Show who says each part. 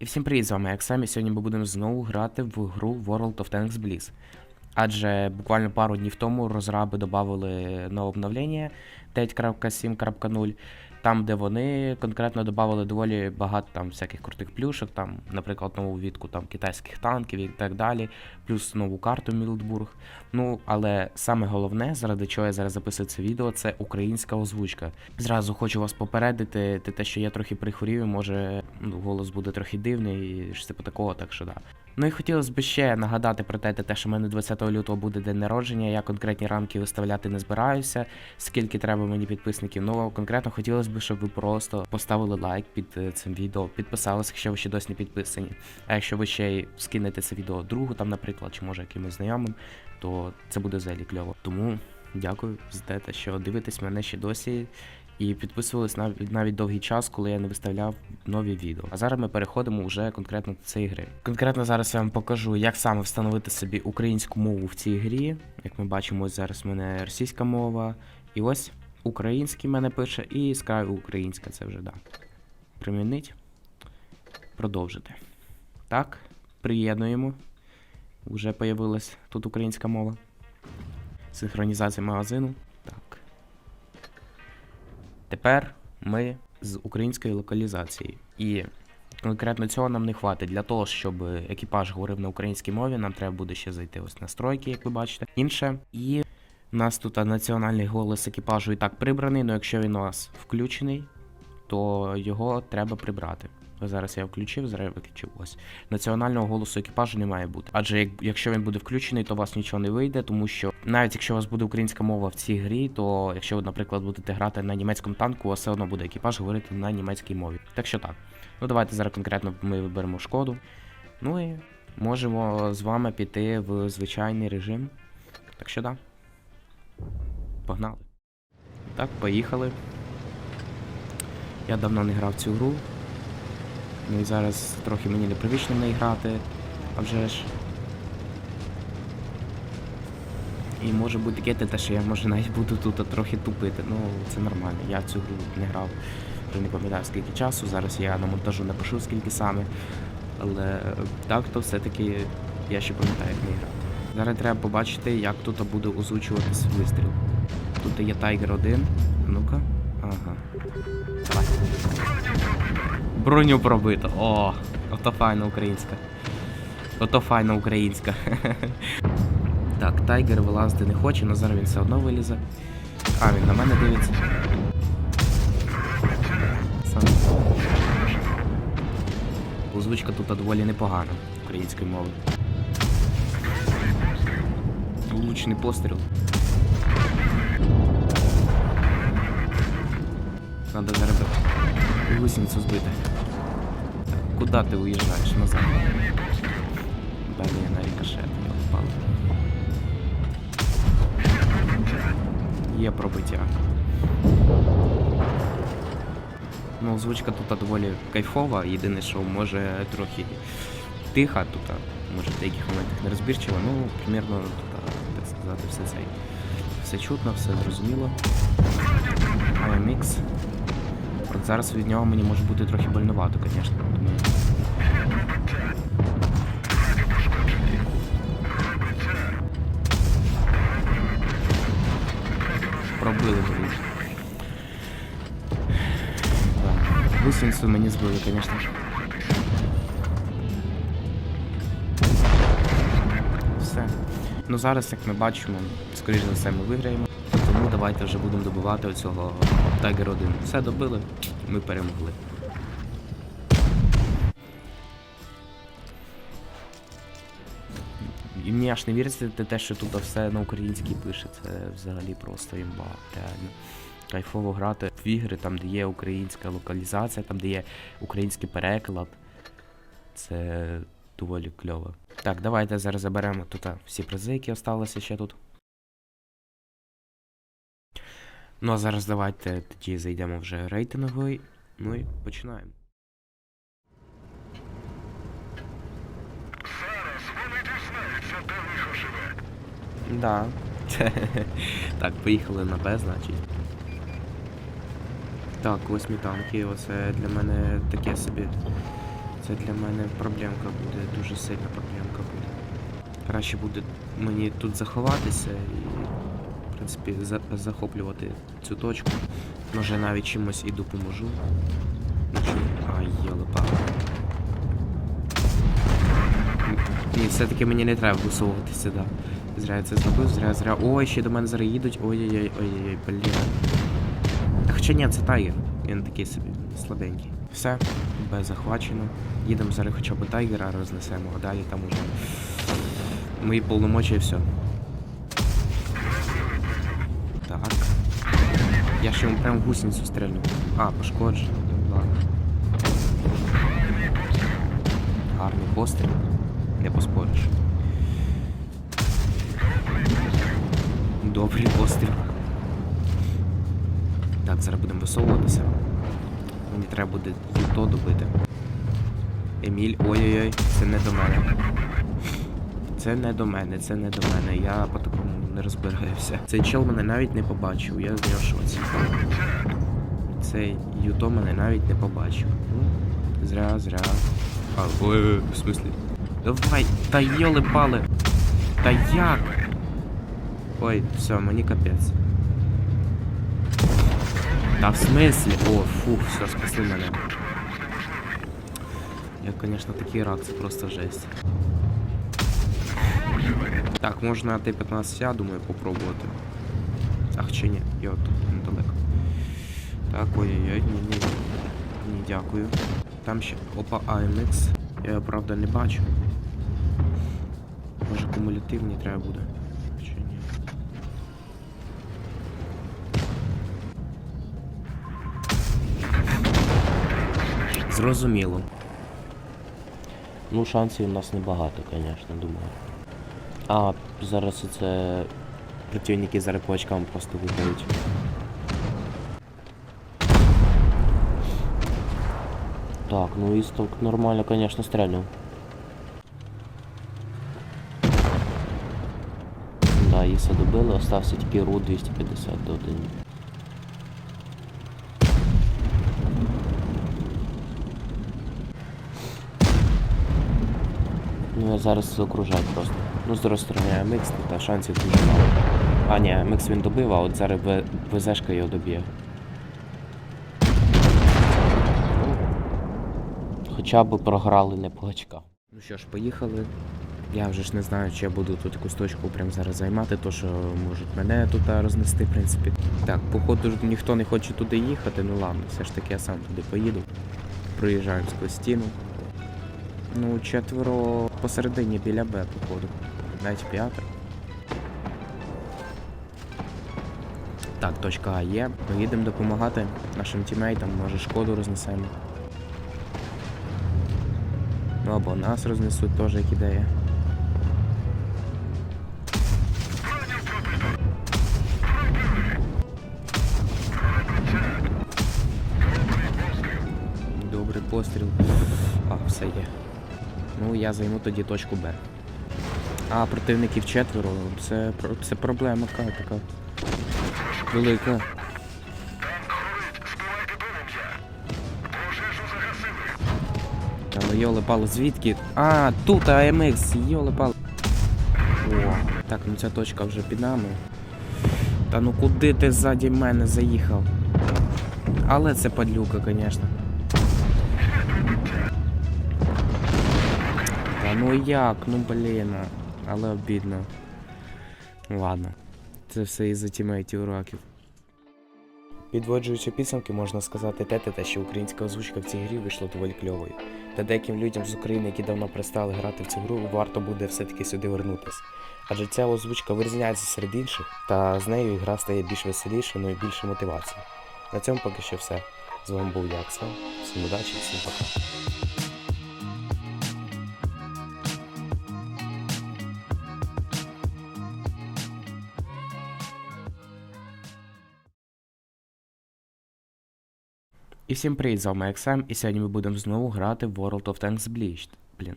Speaker 1: І всім привіт, з вами Аксам, і сьогодні ми будемо знову грати в гру World of Tanks Blitz. Адже буквально пару днів тому розраби додали нове обновлення 9.7.0, там, де вони конкретно додали доволі багато там всяких крутих плюшок, там, наприклад, нову відку там, китайських танків і так далі, плюс нову карту Мілдбург. Ну, але саме головне, заради чого я зараз записую це відео, це українська озвучка. Зразу хочу вас попередити, те, що я трохи прихворів, може ну, голос буде трохи дивний, і щось типу такого, так що да. Ну і хотілося б ще нагадати про те, те, що в мене 20 лютого буде день народження. Я конкретні рамки виставляти не збираюся. Скільки треба мені підписників. Ну конкретно хотілося б, щоб ви просто поставили лайк під е, цим відео, підписалися, якщо ви ще досі не підписані. А якщо ви ще й скинете це відео другу, там, наприклад, чи може якимось знайомим, то це буде взагалі кльово. Тому дякую за те, що дивитесь мене ще досі. І підписувались навіть навіть довгий час, коли я не виставляв нові відео. А зараз ми переходимо вже конкретно до цієї гри. Конкретно зараз я вам покажу, як саме встановити собі українську мову в цій грі. Як ми бачимо, ось зараз в мене російська мова. І ось український мене пише, і Sky українська, це вже да. Примінить. Продовжити. Так, приєднуємо. Уже появилась тут українська мова. Синхронізація магазину. Тепер ми з української локалізації. І конкретно цього нам не хватить. Для того, щоб екіпаж говорив на українській мові, нам треба буде ще зайти ось настройки, як ви бачите. Інше. І у нас тут національний голос екіпажу і так прибраний, але якщо він у нас включений, то його треба прибрати. Зараз я включив, зараз виключив. Ось національного голосу екіпажу не має бути. Адже як, якщо він буде включений, то у вас нічого не вийде, тому що навіть якщо у вас буде українська мова в цій грі, то якщо ви, наприклад, будете грати на німецькому танку, у вас все одно буде екіпаж говорити на німецькій мові. Так що так. Ну давайте зараз конкретно ми виберемо шкоду. Ну і можемо з вами піти в звичайний режим. Так що да. Погнали. Так, поїхали. Я давно не грав цю гру. Ну і зараз трохи мені непривично в неї грати, а вже ж. І може бути таке те, що я може навіть буду тут трохи тупити. Ну, це нормально. Я цю гру не грав вже не пам'ятаю скільки часу. Зараз я на монтажу напишу скільки саме. Але так, то все-таки я ще пам'ятаю, як не грав. Зараз треба побачити, як тут буде озвучуватись вистріл. Тут є Tiger 1. Ну-ка. Ага. Броню пробито. О, ото файна українська. Ото файна українська. так, тайгер вилазити не хоче, але зараз він все одно вилізе. А, він на мене дивиться. Сам. Озвучка тут доволі непогана української мови. Влучний постріл. Надо зараз гусеницю збити. Куда ти уїжджаєш назад? Блін, на рикошет, впав. Є пробиття. Ну, озвучка тут доволі кайфова, єдине, що може трохи тиха тут, може в деяких моментах не розбірчива, ну, примірно тут, так сказати, все це. Все чутно, все зрозуміло. AMX. От зараз від нього мені може бути трохи больновато, звісно. Пробили мені. Да. Мені збили, звісно. Все. Ну зараз, як ми бачимо, скоріш за все ми виграємо. Давайте вже будемо добивати оцього Tiger 1. Все добили, ми перемогли. І мені аж не віриться те, що тут все на українській пише. Це взагалі просто імба, реально. Кайфово грати в ігри, там, де є українська локалізація, там, де є український переклад. Це доволі кльово. Так, давайте зараз заберемо тут всі призи, які залишилися ще тут. Ну а зараз давайте тоді зайдемо вже рейтинговий. Ну і починаємо.
Speaker 2: Зараз вони дізнаються, де лихо живе.
Speaker 1: Да. так, поїхали на Б, значить. Так, восьмі танки, оце для мене таке собі Це для мене проблемка буде, дуже сильна проблемка буде. Краще буде мені тут заховатися і, принципі, за- захоплювати цю точку. Може навіть чимось і допоможу. Ай, єлепа. Ні, все-таки мені не треба висовуватися сюди. Зря я це зробив, зря, зря. Ой, ще до мене зараз їдуть. Ой-ой-ой, ой-ой-ой, блін. Хоча ні, це тайгер. Він такий собі слабенький. Все, Б захвачено. Їдемо зараз хоча б тайгера рознесемо, а далі там уже мої повномочі і все. Так. Я ще йому прям гусеницю стрельну. А, пошкоджено. Ну, ладно. Гарний постріл. Не поспориш. Добрий постріл. Так, зараз будемо висовуватися. Мені треба буде юто добити. Еміль, ой-ой-ой, це не до мене. Це не до мене, це не до мене. Я по такому не розбираюся. Цей чел мене навіть не побачив, я з нього шоці. Цей юто мене навіть не побачив. Ну, зря, зря. А, ой, ой, в смислі? Давай, та йоли пали. Та як? Ой, все, мені капець. Та в смислі? О, фух, все, спасли мене. Я, конечно, такий рак, це просто жесть. Так, можна Т-15, я думаю, попробувати. Ах, чи ні, я тут недалеко. Так, ой-ой-ой, ні, ні, дякую. Там ще. Опа, AMX. Я його, правда, не бачу. Може кумулятивний треба буде. Чи ні? Зрозуміло.
Speaker 3: Ну, шансів у нас небагато, звісно, думаю. А, зараз це
Speaker 1: Противники зараз по просто виграють.
Speaker 3: Так, ну істок нормально, звісно, стрельнув. Да, Іса добили, остався тільки ру 250 до 1. Ну зараз це окружаю просто. Ну, з сторони, АМХ, та шансів дуже мало. А, ні, АМХ він добив, а от зараз ВЗшка його доб'є. Хоча б програли не по.
Speaker 1: Ну що ж, поїхали. Я вже ж не знаю, чи я буду тут якусь точку прям зараз займати, то що можуть мене тут рознести, в принципі. Так, походу ніхто не хоче туди їхати, ну ладно, все ж таки я сам туди поїду. Проїжджаємо сквозь стіну. Ну, четверо посередині біля Б, походу. Навіть п'ята. Так, точка А є. Поїдемо допомагати нашим тімейтам, може шкоду рознесемо. Ну або нас рознесуть теж як ідея. Добрий постріл. А, все є. Ну, я займу тоді точку Б. А, противників четверо. Це, це проблема така, така. Велика. Ну йоле пало, звідки? А, тут АМХ, йоле так, ну ця точка вже під нами. Та ну куди ти ззаді мене заїхав? Але це падлюка, звісно. Та ну як, ну блін, але обідно. Ладно. Це все із-за тімейтів раків. Підводжуючи підсумки, можна сказати те, те, що українська озвучка в цій грі вийшла доволі кльовою. Та деяким людям з України, які давно перестали грати в цю гру, варто буде все-таки сюди вернутись. Адже ця озвучка вирізняється серед інших, та з нею гра стає більш веселішою, ну і більше мотивації. На цьому поки що все. З вами був Якса. Всім удачі, всім пока. І всім привіт, з вами XM, і сьогодні ми будемо знову грати в World of Tanks Bleached. Блін,